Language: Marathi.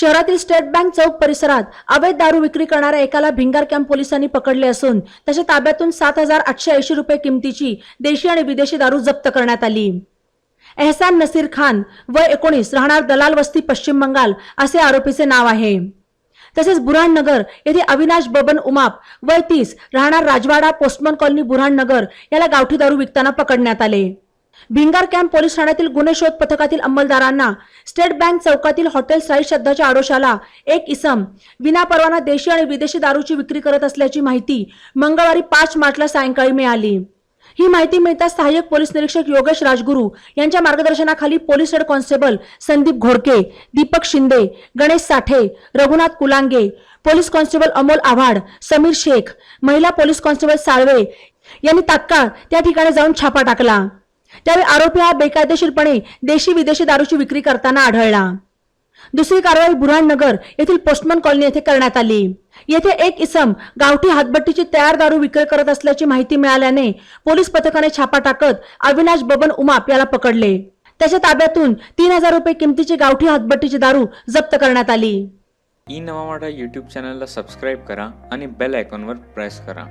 शहरातील स्टेट बँक चौक परिसरात अवैध दारू विक्री करणाऱ्या एकाला भिंगार कॅम्प पोलिसांनी पकडले असून त्याच्या ताब्यातून सात हजार आठशे ऐंशी रुपये किमतीची देशी आणि विदेशी दारू जप्त करण्यात आली. एहसान नसीर खान वय एकोणीस राहणार दलाल वस्ती पश्चिम बंगाल असे आरोपीचे नाव आहे. तसेच बुऱ्हाणनगर येथे अविनाश बबन उमाप वय तीस राहणार राजवाडा पोस्टमन कॉलनी बुऱ्हाणनगर याला गावठी दारू विकताना पकडण्यात आले. भिंगार कॅम्प पोलीस ठाण्यातील गुन्हे शोध पथकातील अंमलदारांना स्टेट बँक चौकातील हॉटेल साई श्रद्धाच्या आडोशाला एक इसम विनापरवाना देशी आणि विदेशी दारूची विक्री करत असल्याची माहिती मंगळवारी पाच मार्चला सायंकाळी मिळाली. ही माहिती मिळताच सहाय्यक पोलीस निरीक्षक योगेश राजगुरू यांच्या मार्गदर्शनाखाली police head constable Sandeep Ghodke Deepak Shinde Ganesh Sathe Raghunath Kulange police constable Amol Avhad Sameer Shaikh महिला पोलीस कॉन्स्टेबल साळवे यांनी तात्काळ त्या ठिकाणी जाऊन छापा टाकला. त्यावेळी आरोपी हा बेकायदेशीरपणे देशी विदेशी दारूची विक्री करताना आढळला. दुसरी कारवाई बुऱ्हाणनगर येथील पोस्टमन कॉलनी येथे करण्यात आली. येथे एक इसम गावठी हातबट्टीची तयार दारू विक्री करत असल्याची माहिती मिळाल्याने पोलीस पथकाने छापा टाकत अविनाश बबन उमाप याला पकडले. त्याच्या ताब्यातून तीन हजार रुपये किमतीची गावठी हातबट्टीची दारू जप्त करण्यात आली. ई नवा मराठा यूट्यूब चॅनलला सबस्क्राईब करा आणि बेल आयकॉनवर प्रेस करा.